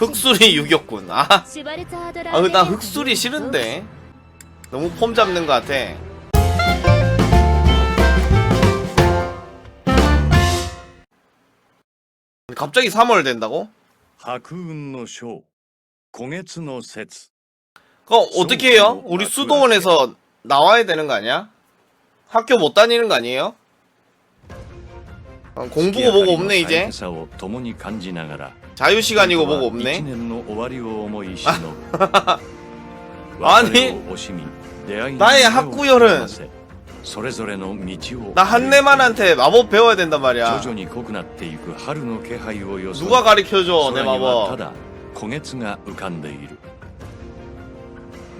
흑술이 유격군. 아, シュバルツァードラ 아, ー 나 흑술이 싫은데. 너무 폼 잡는 것 같아. 갑자기 3월 된다고? 白雲の章古月の節 그거 어떻게 해요? 우리 수도원에서 나와야 되는 거 아니야? 학교 못 다니는 거 아니에요? 어, 공부고 뭐고 없네 이제 さを共に感じながら 자유 시간이고 뭐고 一 없네 年の終わりを思い忍ぶ 아니 別れを惜しみ出会いに 나의 目を 학구열은 合わせそれぞれの道を 나 한내만한테 마법 배워야 된단 徐 말이야 々に濃くなっていく春の気配を装い 누가 가르쳐줘 내 空にはた 마법 だ古月が浮かんでいる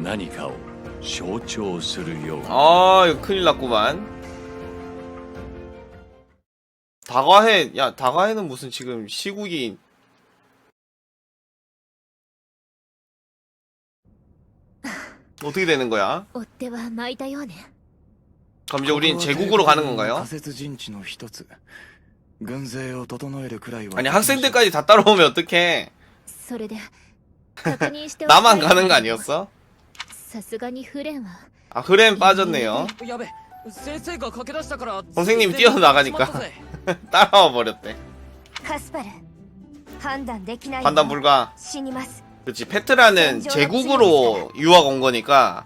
何かを象徴するような 아 이거 큰일 났구만 다과해 야 다과해는 무슨 지금 시국이 어떻게 되는 거야? 追っ手は巻いたようね 그럼 이제 우린 제국으로 가는 건가요? 仮設陣地の一つ軍勢を整えるくらいは 아니 학생들까지 다 따라오면 어떡해 それで確認して 나만 가는 거 아니었어? さすがにフレンは 아 흐렘 빠졌네요 やべ先生が駆け出したから 선생님이 뛰어나가니까 しまったぜ 따라와 버렸대 カスパル判断できないよ 판단 불가 死にます 그치 페트라는 제국으로 유학 온 거니까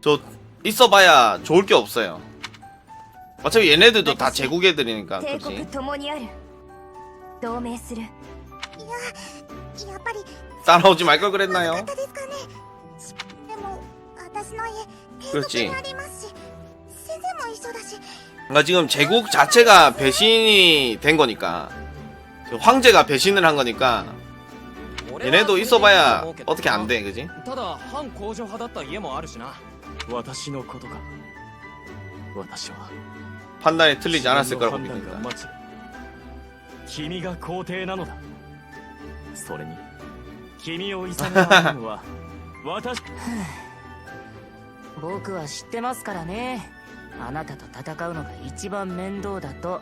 저 있어봐야 좋을 게 없어요. 어차피 얘네들도 다 제국 애들이니까 그치? 따라오지 말 걸 그랬나요? 그렇지. 그러니까 지금 제국 자체가 배신이 된 거니까 그 황제가 배신을 한 거니까 얘네도 있어봐야 어떻게 안 돼 그지? ただ反工場派だった家もあるしな私のことか私は 판단이 틀리지 않았을 거라고 自分の判 믿는다 断が待つ君が皇帝なのだそれに君をいさめられるのは私僕は知ってますからねあなたと戦うのが一番面倒だと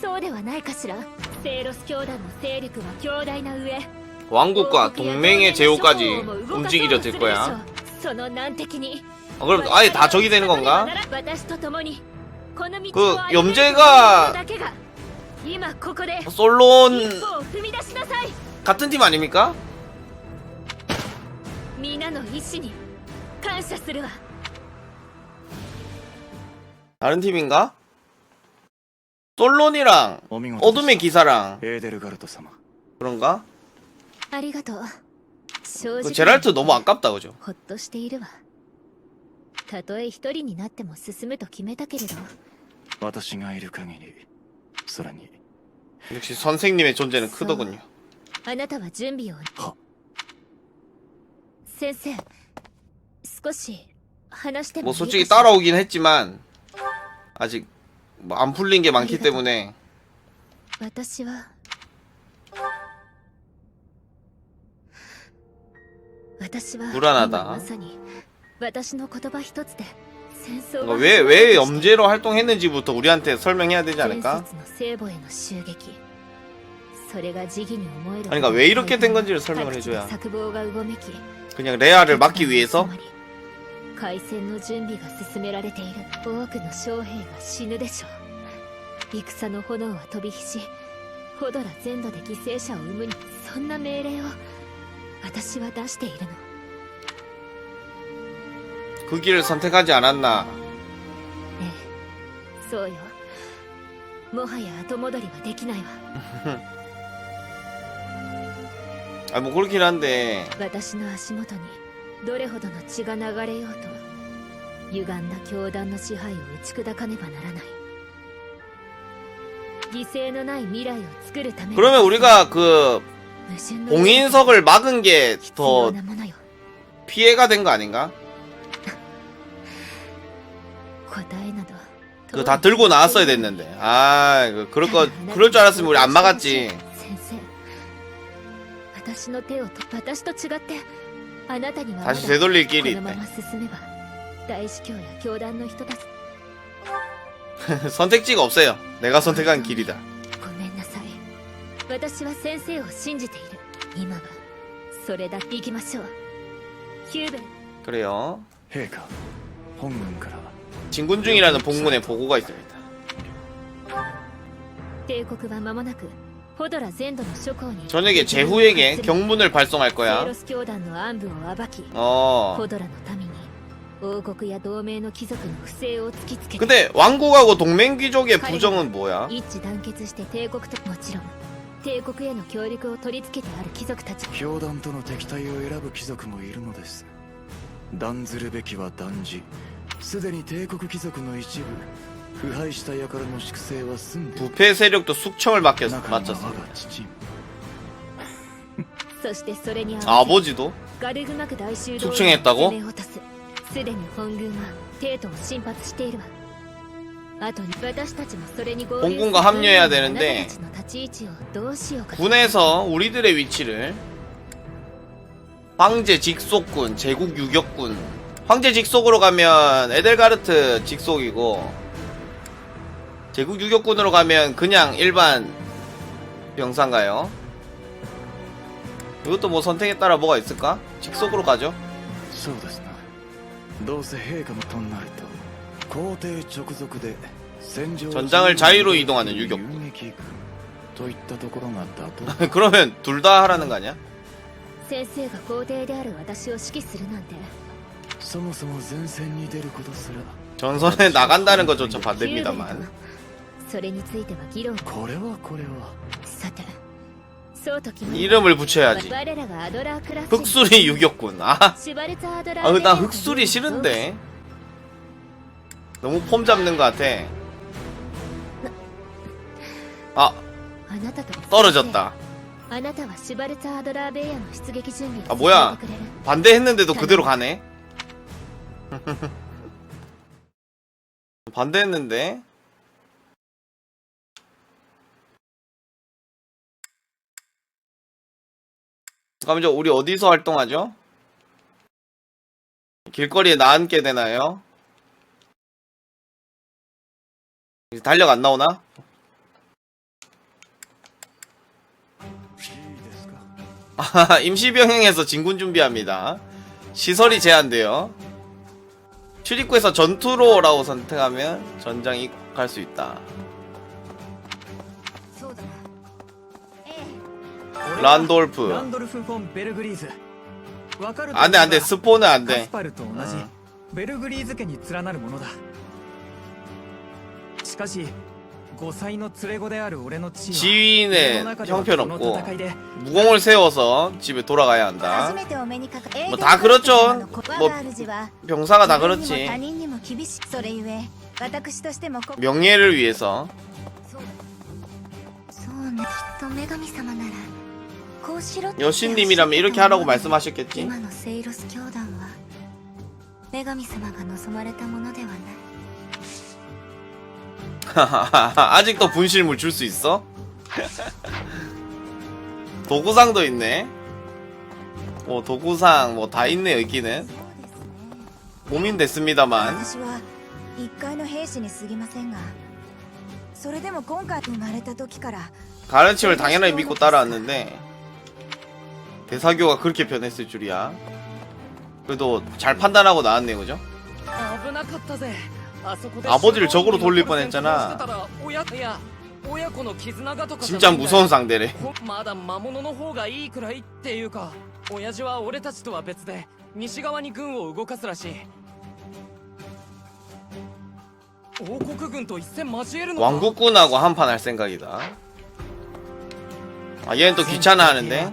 そうではないかしらセイロス教団の勢力は強大な上 왕국과 王国や 동맹의 同盟の 제호까지 諸王も動かそう 움직이려 とす 될 るでしょ 거야 うその難敵に 아, 그럼 아예 다 적이 되는 건가? 私と共にこの道 그 を歩める 염제가 だけが今ここで 솔론 一歩を踏み出しなさい 같은 팀 아닙니까? 皆の意志に感謝するわ 다른 팀인가? 솔론이랑 お見事 어둠의 기사랑 エーデルガルト様 그런가? ありがとう正 그 直 제랄트 너무 아깝다 그죠? ほっとしているわたとえ一人になっても進むと決めたけれど私がいる限りそれに 역시 선생님의 존재는 크더군요 あなたは準備をは先生少し話しても 뭐 いい 솔직히 かしら 따라오긴 했지만 아직 뭐 안 풀린 게 많기 때문에 私は私は 불안하다 今まさに私の言葉一つで戦争 그러니까 が 왜, 왜 염제로 활동했는지부터 우리한테 설명해야 되지 前 않을까? 節の聖母への襲撃それが時義に思える 아니, 그러니까 왜 이렇게 된 건지를 설명을 各地で 해줘야 策謀がうごめき 그냥 레아를 막기 위해서 開戦の準備が進められている多くの将兵が死ぬでしょう戦の炎は飛び火しホドラ全土で犠牲者を生むにそんな命令を 私は出しているの 그 길을 선택하지 않았나 ええそうよもはや後戻りはできないわ 아 뭐 그렇긴 한데 私の足元に どれほどの血が流れようと歪んだ教団の支配を打ち砕かねばならない犠牲のない未来を作るため 그러면 우리가 그 矛盾の 봉인석을 막은 게 必要 더 なものよ 피해가 된 거 아닌가? 答えなど 그거 다 들고 나왔어야 됐는데 아 그- 그럴 거 그럴 줄 알았으면 우리 안 막았지 あなたにはまだ 다시 되돌릴 こ 길이 のま 있대 ま進めば大司教や教団の人たち 선택지가 없어요 내가 선택한 길이다 ごめんなさい私は先生を信じている今はそれだけ行きましょうヒューベル 그래요 陛下本軍から 진군 중이라는 복문에 보고가 있습니다 帝国は間もなく ホドラ全土の諸侯に 저녁에 제후에게 경문을 발송할 セイ 거야 ロス教団の暗部を暴き 어 ホドラの民に王国や同盟の貴族の不正を突きつけて 근데 왕국하고 동맹귀족의 부정은 뭐야? 一致団結して帝国ともちろん帝国への協力を取り付けてある貴族たち教団との敵対を選ぶ貴族もいるのです断ずるべきは断じすでに帝国貴族の一部 腐敗した輩の粛清は済んで 부패 세력도 숙청을 맡겼, 中には我 맡았어 が父もそしてそれに合わせ 아버지도? ガルグマク大修道 促進했다고 を攻め落とすすでに本軍は帝都を侵発しているわあとに私たちもそれに合流 본군과 합류해야 する 되는데 あなたたちの立ち位置をどうしようか 군에서 우리들의 위치를 황제 직속군, 제국 유격군 황제 직속으로 가면 에델가르트 직속이고 제국 유격군으로 가면 그냥 일반 병사인가요? 이것도 뭐 선택에 따라 뭐가 있을까? 직속으로 가죠 そうですなどうせ陛下もとなると皇帝直属で戦場 전장을 자유로 이동하는 유격 遊撃軍といったところが妥当 그러면 둘 다 하라는 거 아니야? 先生が皇帝である私を指揮するなんてそもそも前線に出ることすら 전선에 나간다는 것조차 ヒューベルト 반대입니다만 それについては議論これはこれはさてそうと決まり 이름을 붙여야지 我らがアドラークラス 흑수리 유격군 아 シュバルツァアドラー 아, 나 ベルト 흑술이 싫은데. 너무 폼 잡는 것 같아. 아, あなたと 떨어졌다. あなたはシュバルツァアドラーベイヤの出撃準備を 아, 뭐야. 進めてくれる 반대했는데도 그대로 가네. 반대했는데. 그럼 이제 우리 어디서 활동하죠? 길거리에 나앉게 되나요? 이제 달력 안 나오나? 임시병행에서 진군 준비합니다. 시설이 제한돼요. 출입구에서 전투로라고 선택하면 전장이 갈 수 있다. え俺は 란돌프. ランドルフ・フォン・ベルグリーズわかる 안 돼, 안 돼. 스포는 안 カス 돼. パルと同じ、うんベルグリーズ家に連なるものだしかし5歳の連れ子である俺の地位は 지휘인의 俺の中では 형편없고 この戦いで 무공을 세워서 집에 돌아가야 初 한다. めてお目にかか 뭐 다 그렇죠. 我 뭐 が主は 병사가 다 自分にも 그렇지. 他人にも厳しいそれゆえ私としてもこ 명예를 위해서 여신님이라면 이렇게 하라고 말씀하셨겠지. 今のセイロス教団は女神様が望まれたものではない 아직도 분실물 줄 수 있어? 도구상도 있네. 뭐 도구상 뭐 다 있네 여기는. そうですね 고민됐습니다만 私は一階の兵士に過ぎませんがそれでも今回生まれた時から 가르침을 당연히 믿고 따라왔는데 대사교가 그렇게 변했을 줄이야. 그래도 잘 판단하고 나왔네 그죠? 危なかったぜあそこで 아버지를 적으로 돌릴 뻔했잖아. してたら親いや 親子の絆がとかじゃ 진짜 ないんだよ 무서운 상대래 ほまだ魔物の方がいいくらいっていうか親父は俺たちとは別で西側に軍を動かすらしい王国軍と一戦交えるのか 왕국군하고 한판 할 생각이다 아 얘는 또 귀찮아 하는데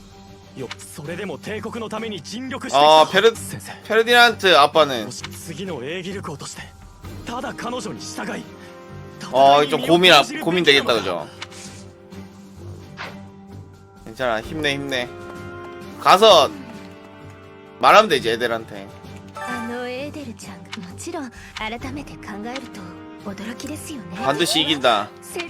よそれでも帝国のために尽力してああペル先生ペルディナントアパね次の英義力をとしてただ彼女に従いああ좀 고민아 고민되겠다 그죠 괜찮아 힘내 힘내 가서 말하면 되지 애들한테 あのエーデルちゃんもちろん改めて考えると驚きですよね 반드시 이긴다 セル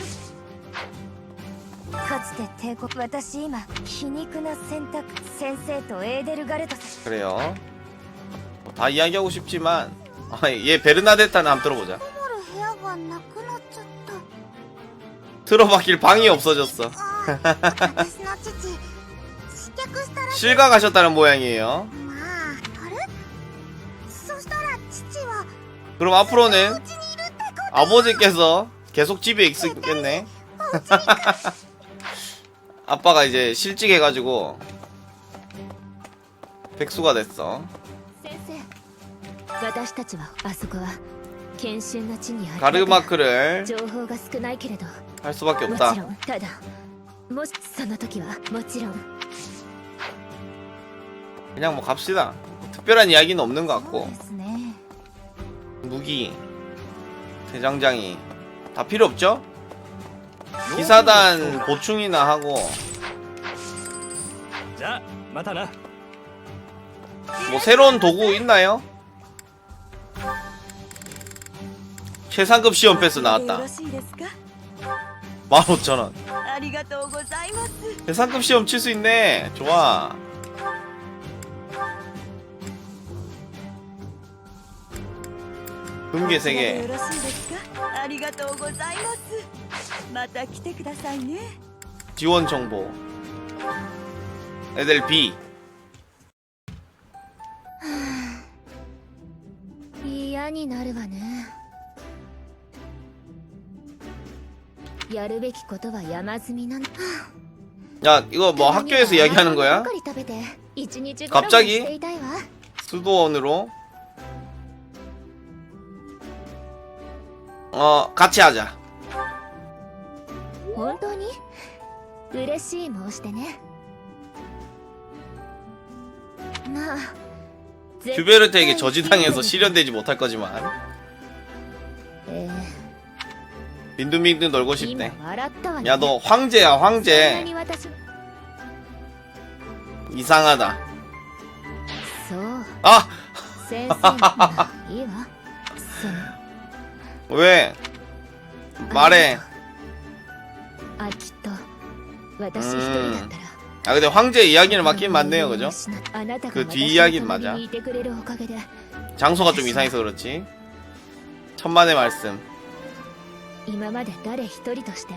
かつて帝国私今皮肉な選択先生とエーデルガルトさ 그래요 뭐다 이야기하고 싶지만 아, 얘 베르나데타는 한번 들어보자 こもる部屋がなくなっちゃった 들어봤길 방이 없어졌어 あー私の父失脚したらしい 실가 가셨다는 모양이에요 まああれそしたら父は 그럼 앞으로는 うちにいるってこ 아버지께서 계속 집에 있겠네 아빠가 이제 실직해가지고 백수가 됐어. 가르마크를 할 수밖에 없다. 그냥 뭐 갑시다. 특별한 이야기는 없는 것 같고 무기, 대장장이 다 필요 없죠? 기사단 보충이나 하고 じゃあまたな 뭐 새로운 도구 있나요? 최상급 시험 패스 よ 나왔다 ろしいですか 15,000원 ありがとうございます 최상급 시험 칠 수 있네 좋아 금괴 3개 ろしいですかありがとうございます また来てくださいね 지원 정보 애들 B 嫌になるわねやるべきことは山積みなの 야 이거 뭐 학교에서 이야기하는 거야? ばかり食べて一日 갑자기? していたいわ 수도원으로 어 같이 하자 本当に嬉しい申してねまあ 듀베르트에게 저지당해서 실현되지 못할 거지만 え 빈둥빈둥 놀고 ー今 싶네 笑ったわね 야 너 황제야 そんな 황제 に私 이상하다 そう 아 先生まあいいわその 왜 말해 あきっと私一人だったら 아 근데 황제 이야기는 맞긴 맞네요 그죠? あなたが 그 私 뒤 の 이야기는 隣 맞아 にいてくれるおかげで 장소가 좀 이상해서 그렇지 천만의 말씀 今まで誰一人として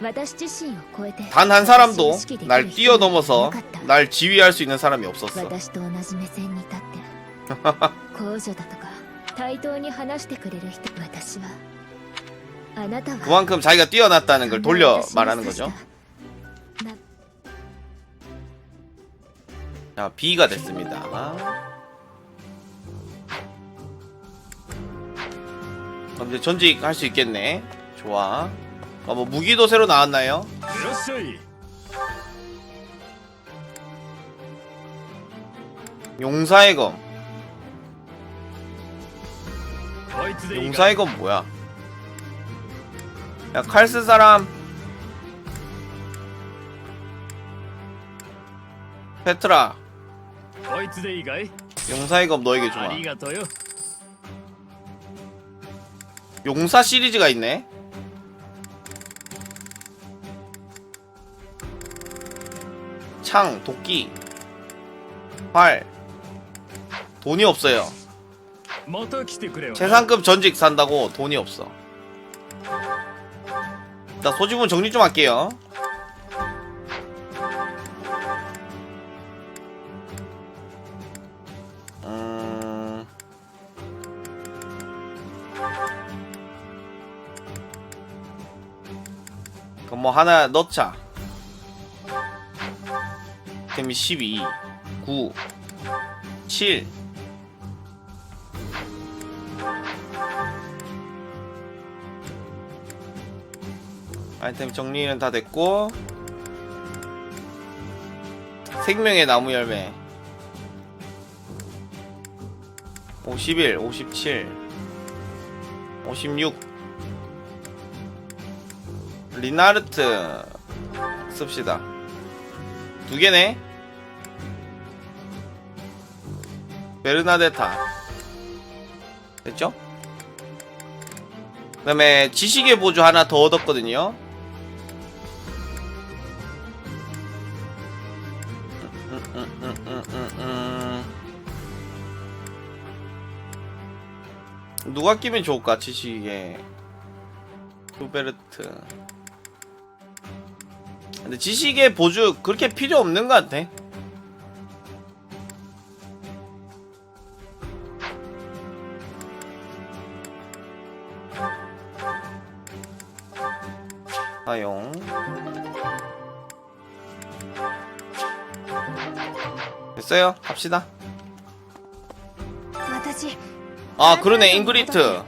私自身を超えて 단 한 사람도 私を意識できる 날 人 뛰어넘어서 がいなかった 날 지휘할 수 있는 사람이 없었어 私と同じ目線に立って公女だとか対等に話してくれる人私はあなたは 그만큼 자기가 뛰어났다는 걸 돌려 말하는 거죠. 자, B가 됐습니다. 그럼 이제 전직 할 수 있겠네. 좋아. 아, 뭐 무기도 새로 나왔나요? 용사의 검. 용사의 검 뭐야? 야, 칼 쓴 사람. 페트라. 용사이검 너에게 좋아. 용사 시리즈가 있네. 창, 도끼, 활. 돈이 없어요. 재산급 전직 산다고 돈이 없어. 나 소지품 정리 좀 할게요. 음... 뭐 하나 넣자. 템이 12, 9, 7. 아이템 정리는 다 됐고 생명의 나무 열매. 51, 57, 56 리나르트 씁시다. 두 개네. 베르나데타. 됐죠? 그 다음에 지식의 보조 하나 더 얻었거든요 누가 끼면 좋을까 지식에? 후베르트. 근데 지식의 보조 그렇게 필요 없는 것 같아. 사용. 됐어요. 갑시다. 私 아 그러네 잉그리트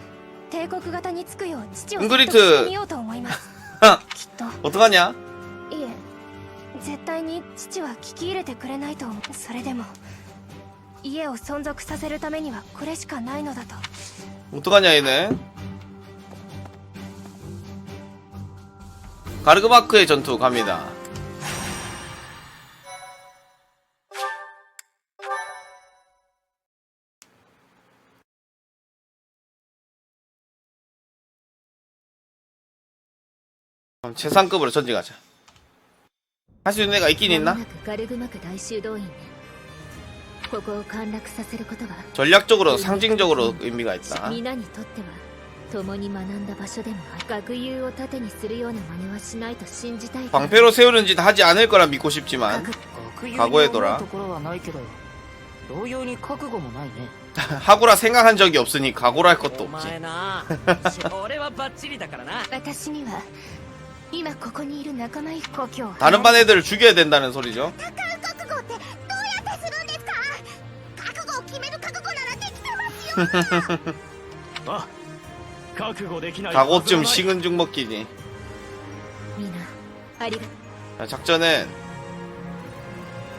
帝国型につくよう父をイングリット説得してみようと思いますきっと 어떡하냐 いえ絶対に父は聞き入れてくれないと思うそれでも家を存続させるためにはこれしかないのだと 어떡하냐 얘는 가르그마크의 전투 갑니다 그럼 최상급으로 전직하자 할 수 있는 애가 있긴 間 있나? もなくガルグマク大修道院ねここを陥落させることが 전략적으로 상징적으로 의미가 있다 皆にとっては共に学んだ場所でもある学友を盾にするような真似はしないと信じたいから 방패로 세우는 짓 하지 않을 거라 믿고 싶지만 学友 과거의 に 도라 思うところはないけど同様に覚悟もないね 하고라 생각한 적이 없으니 각오를 할 것도 お 없지 前な俺はバッチリだからな私には 今ここにいる仲間故郷 다른 반 애들을 죽여야 된다는 소리죠 覚悟ってどうやってするんですか覚悟を決める覚悟ならできてますよあ覚悟できない 각오쯤 はず 식은 죽 먹기지 みんなありがとう 자, 작전은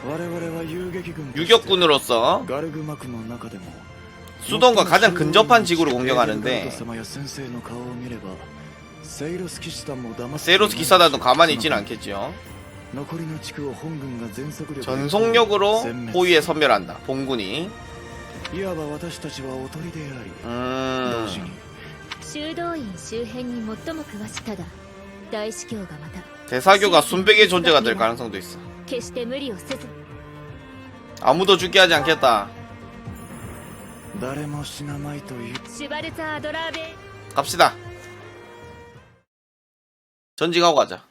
我々は遊撃軍として 유격군으로서 ガルグマクの中でも 수돈과 가장 근접한 지구를 エデルガル 공격하는데 ト様や先生の顔を見れば セイロス騎士団も騙す 세이로스 기사단도 가만히 있진 않겠지요 残りの地区を本軍が全速力で 전속력으로 殲滅 호위에 선멸한다 봉군이 いわば私たちはおとりであり、同 음... 時に修道院周辺に最も詳しいただ大司教がまた 대사교가 순백의 존재가 될 가능성도 있어 決して無理をせず 아무도 죽게 하지 않겠다 誰も死なないというシュバルツァー・ドラーベ 갑시다 전직하고 가자.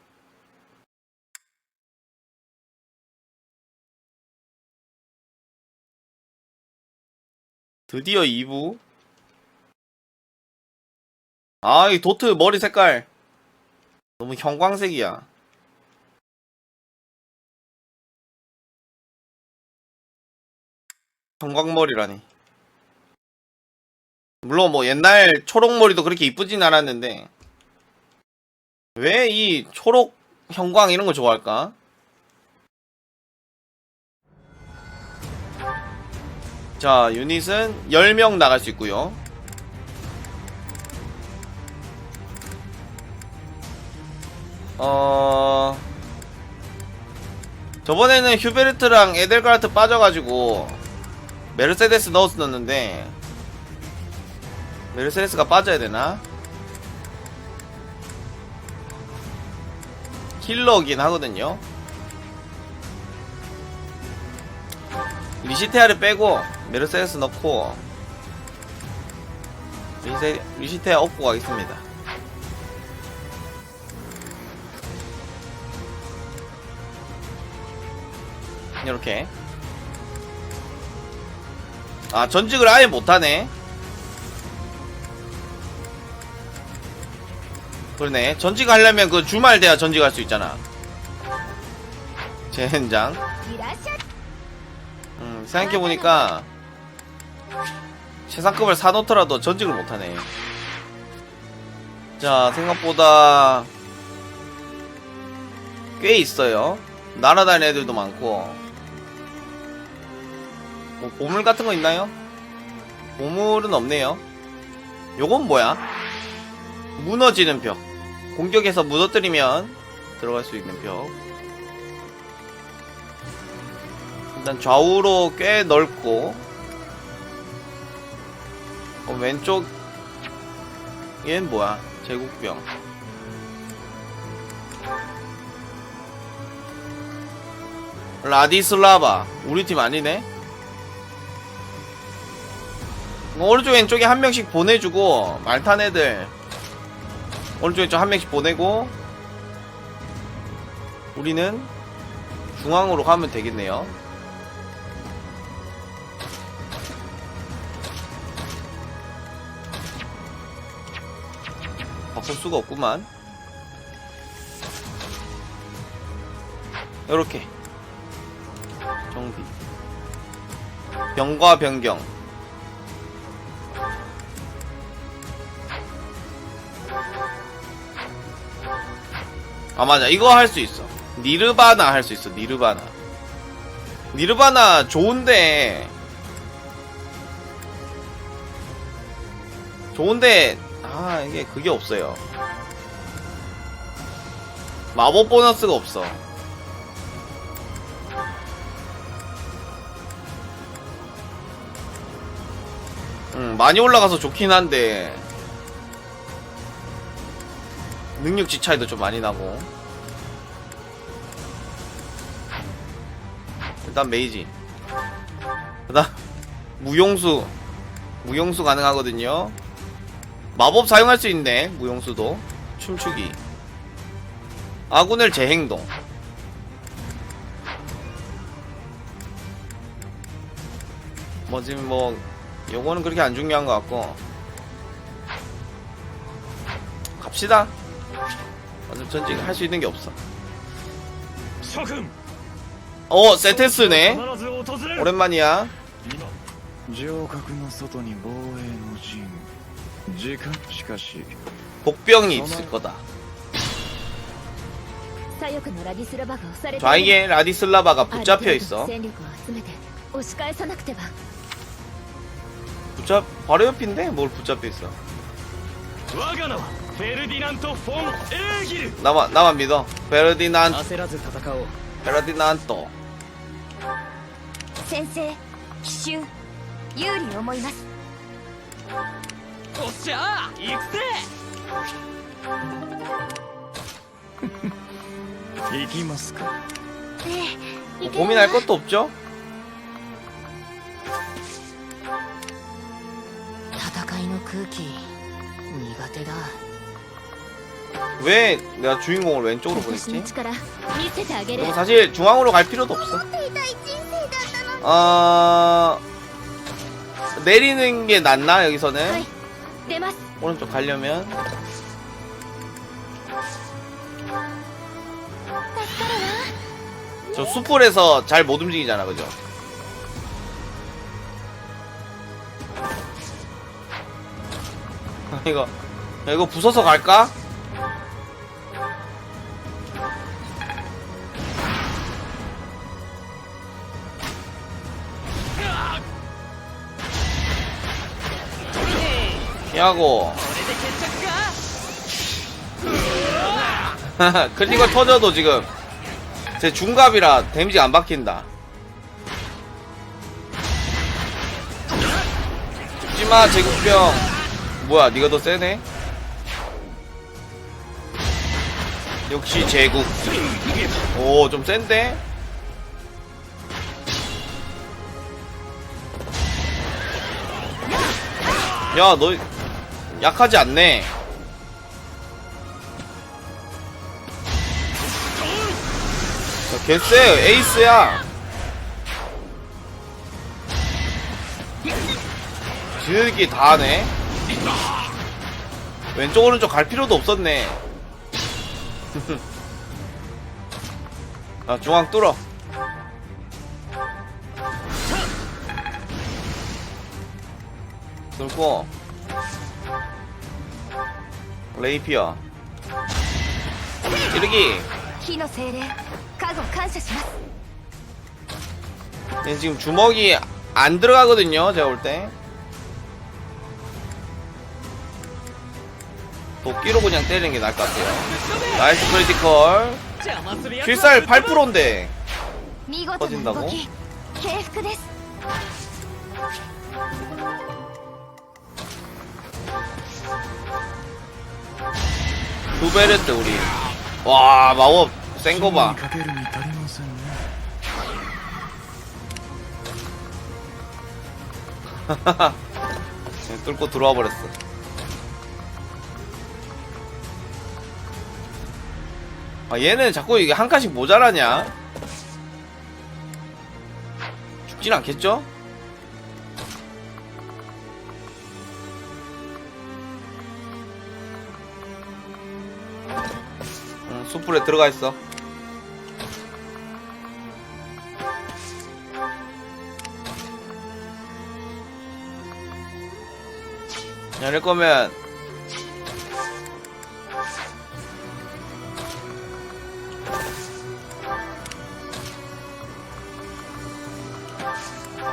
드디어 2부. 아 이 도트 머리 색깔. 너무 형광색이야. 형광머리라니. 물론 뭐 옛날 초록머리도 그렇게 이쁘진 않았는데 왜 이 초록 형광 이런 거 좋아할까? 자 유닛은 10명 나갈 수 있고요 어... 저번에는 휴베르트랑 에델가르트 빠져가지고 메르세데스 넣었었는데 메르세데스가 빠져야 되나? 힐러긴 하거든요. 리시테아를 빼고 메르세데스 넣고 리세, 리시테아 업고 가겠습니다. 이렇게. 아 전직을 아예 못하네 그러네. 전직 하려면 그 주말 돼야 전직 할 수 있잖아. 젠장. 음 생각해보니까 최상급을 사놓더라도 전직을 못하네. 자 생각보다 꽤 있어요. 날아다니는 애들도 많고. 뭐 보물 같은 거 있나요? 보물은 없네요. 요건 뭐야? 무너지는 벽. 공격에서 무너뜨리면 들어갈 수 있는 벽. 일단 좌우로 꽤 넓고 어, 왼쪽 얘는 뭐야? 제국병. 라디슬라바 우리 팀 아니네? 뭐 오른쪽 왼쪽에 한 명씩 보내주고 말탄 애들 오른쪽 왼쪽 한 명씩 보내고 우리는 중앙으로 가면 되겠네요 바꿀 수가 없구만. 요렇게. 정비. 병과 변경. 아, 맞아. 이거 할 수 있어. 니르바나 할 수 있어. 니르바나. 니르바나 좋은데. 좋은데 아 이게 그게 없어요 마법 보너스가 없어 음 많이 올라가서 좋긴 한데 능력치 차이도 좀 많이 나고. 일단 메이지 그다음 무용수 무용수 가능하거든요. 마법 사용할 수 있네 무용수도. 춤추기. 아군을 재행동. 뭐 지금 뭐 요거는 그렇게 안 중요한 것 같고. 갑시다 어차피 전직 할 수 있는 게 없어 諸君 어 세테스네 必ず訪れる 오랜만이야 今城郭の外に防衛の陣時間しかし 복병이 있을 거다 左翼のラディスラバが押されている 좌익에 라디슬라바가 ある程 붙잡혀 度 있어 戦力を集めて押し返さなくては 붙잡 바로 옆인데 뭘 붙잡혀 있어 我が名はフェルディナント・フォン・エーギル 나만 나만 믿어 베르디난 焦らず戦おう 베르디난토 先生奇襲有利思いますおっしゃー行くぜ行きますかええ 뭐 고민할 것도 없죠 戦いの空気苦手だ 왜 내가 주인공을 왼쪽으로 보냈지? 그리고 사실 중앙으로 갈 필요도 없어. 어... 아, 내리는 게 낫나 여기서는? 오른쪽 가려면 저 숲불에서 잘 못 움직이잖아 그죠? 이거 이거 부숴서 갈까? 야고. 클리거 터져도 지금 제 중갑이라 데미지 안 박힌다. 죽지마 제국병. 뭐야 니가 더 세네? 역시 제국. 오 좀 센데? 야너 약하지 않네. 야, 개쎄, 에이스야. 지들끼리 다 하네. 왼쪽 오른쪽 갈 필요도 없었네. 아, 중앙 뚫어. 뚫고 레이피어 찌르기 火の精霊加護感謝します 얘 지금 주먹이 안 들어가거든요 제가 볼때 도끼로 그냥 때리는 게 나을 것 같아요 나이스 크리티컬 邪魔するやつ 필살 8%인데 見事な 퍼진다고? 動き敬服です 도배했대 우리 와 마법 센 거 봐. 뚫고 들어와 버렸어. 아 얘는 자꾸 이게 한 칸씩 모자라냐? 죽진 않겠죠? 응, 수풀에 들어가 있어. 이럴 거면.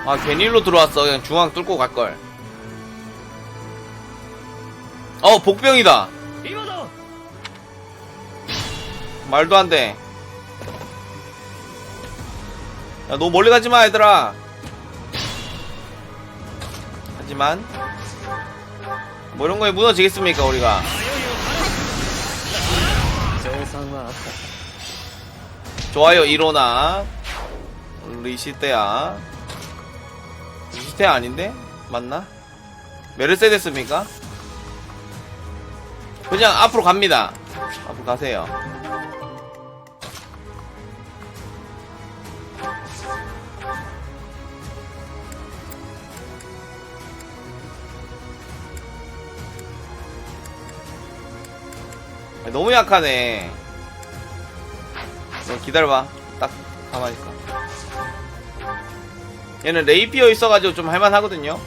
아 괜히 일로 들어왔어. 그냥 중앙 뚫고 갈걸. 어 복병이다 말도 안 돼. 야, 너무 멀리 가지 마, 얘들아. 하지만 뭐 이런 거에 무너지겠습니까, 우리가? 좋아요, 일어나. 리시테야. 리시테 아닌데? 맞나? 메르세데스입니까? 그냥 앞으로 갑니다. 앞으로 가세요. 너무 약하네 너 기다려봐. 딱 가만히 있어. 얘는 레이피어 있어가지고 좀 할만하거든요.